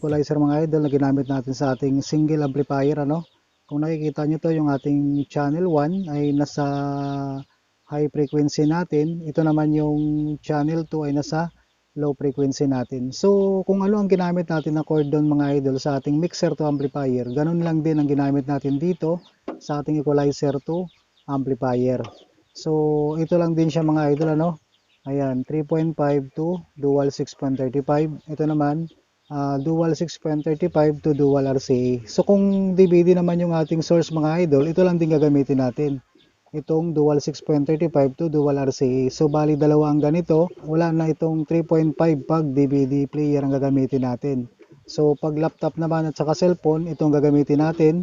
equalizer mga idol na ginamit natin sa ating single amplifier ano. Kung nakikita nyo to yung ating channel 1 ay nasa high frequency natin. Ito naman yung channel 2 ay nasa low frequency natin. So kung ano ang ginamit natin na chord doon mga idol sa ating mixer to amplifier, ganun lang din ang ginamit natin dito sa ating equalizer to amplifier. So ito lang din siya mga idol ano. Ayan, 3.5 to dual 6.35. Ito naman, ah, dual 6.35 to dual RCA. So kung DVD naman yung ating source mga idol, ito lang din gagamitin natin. Itong dual 6.35 to dual RCA. So bali dalawa ang ganito, wala na itong 3.5 pag DVD player ang gagamitin natin. So pag laptop naman at saka cellphone, itong gagamitin natin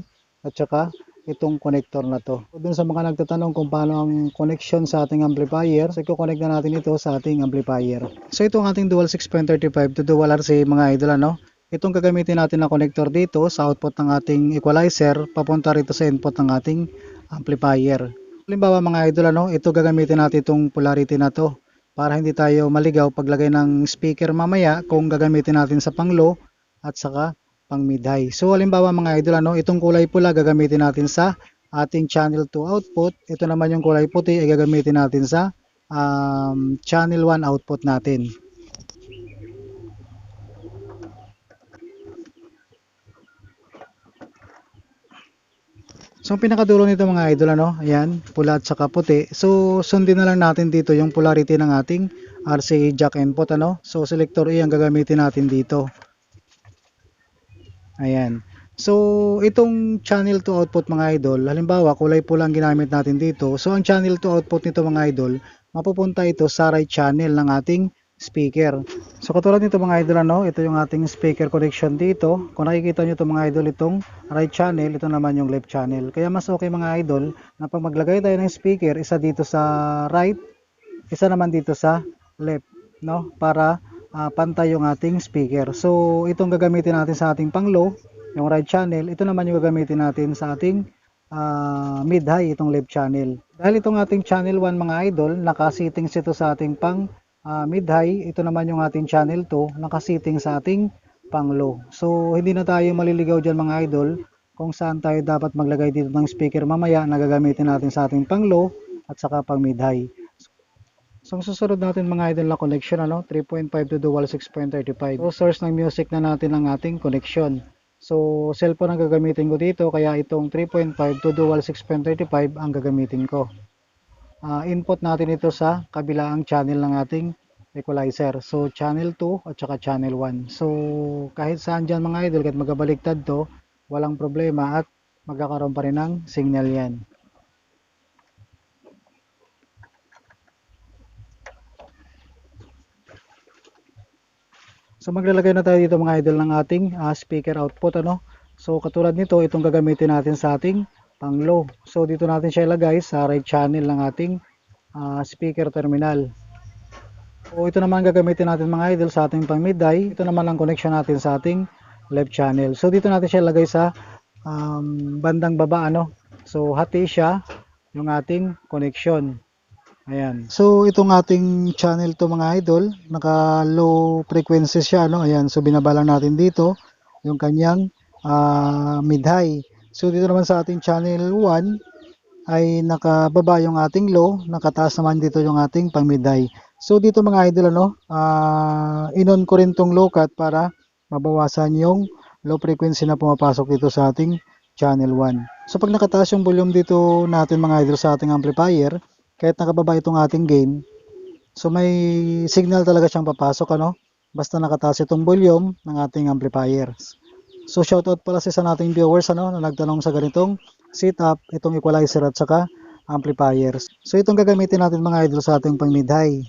at saka itong connector na to. So, dun sa mga nagtatanong kung paano ang connection sa ating amplifier, so i-connect na natin ito sa ating amplifier. So ito ang ating dual 6.35 to dual RCA mga idol ano. Itong gagamitin natin na connector dito sa output ng ating equalizer papunta rito sa input ng ating amplifier. Halimbawa mga idol ano, ito gagamitin natin itong polarity na to para hindi tayo maligaw paglagay ng speaker mamaya kung gagamitin natin sa pang low at saka pang mid high. So halimbawa mga idol ano, itong kulay pula gagamitin natin sa ating channel 2 output. Ito naman yung kulay puti ay gagamitin natin sa um, channel 1 output natin. So pinakadulo nito mga idol ano, ayan, pula at saka puti. So sundin na lang natin dito yung polarity ng ating RCA jack input ano. So selector E ang gagamitin natin dito. Ayan. So, itong channel to output mga idol, halimbawa kulay pula ang ginamit natin dito. So, ang channel to output nito mga idol, mapupunta ito sa right channel ng ating speaker. So, katulad nito mga idol, ano, ito yung ating speaker connection dito. Kung nakikita nyo ito mga idol, itong right channel, ito naman yung left channel. Kaya mas okay mga idol, na pag maglagay tayo ng speaker, isa dito sa right, isa naman dito sa left, no? Para ah, pantay yung ating speaker. So, itong gagamitin natin sa ating pang low, yung right channel, ito naman yung gagamitin natin sa ating ah, mid-high, itong left channel. Dahil itong ating channel 1 mga idol, naka-settings ito sa ating pang ah, ito naman yung ating channel 2, naka-setting sa ating pang low. So, hindi na tayo maliligaw dyan mga idol kung saan tayo dapat maglagay dito ng speaker mamaya na gagamitin natin sa ating pang low at saka pang mid-high. So, ang susunod natin mga idol na connection, ano, 3.5 to dual 6.35. So, source ng music na natin ang ating connection. So, cellphone ang gagamitin ko dito, kaya itong 3.5 to dual 6.35 ang gagamitin ko. Ah, input natin ito sa kabilaang channel ng ating equalizer. So, channel 2 at saka channel 1. So, kahit saan dyan mga idol, kahit magabaliktad to, walang problema at magkakaroon pa rin ng signal yan. So maglalagay na tayo dito mga idol ng ating ah, speaker output ano. So katulad nito itong gagamitin natin sa ating pang low. So dito natin siya ilagay sa right channel ng ating ah, speaker terminal. So ito naman gagamitin natin mga idol sa ating pang mid high. Ito naman ang connection natin sa ating left channel. So dito natin siya ilagay sa um, bandang baba ano. So hati siya yung ating connection. Ayan. So itong ating channel to mga idol, naka low frequency siya no. Ayan, so binaba lang natin dito yung kanyang ah, mid high. So dito naman sa ating channel 1 ay nakababa yung ating low, nakataas naman dito yung ating pang mid high. So dito mga idol ano, ah inon ko rin tong low cut para mabawasan yung low frequency na pumapasok dito sa ating channel 1. So pag nakataas yung volume dito natin mga idol sa ating amplifier, kahit nakababa itong ating gain, so may signal talaga siyang papasok ano, basta nakataas itong volume ng ating amplifier. So shoutout pala sa nating viewers ano, na nagtanong sa ganitong setup, itong equalizer at saka amplifiers. So itong gagamitin natin mga idol sa ating pang mid high.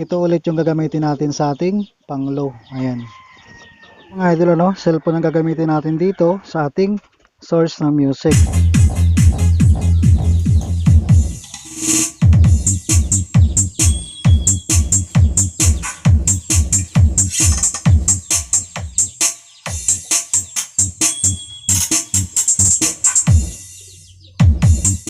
Ito ulit yung gagamitin natin sa ating pang low. Ayan. Mga idol ano, cellphone ang gagamitin natin dito sa ating source ng music.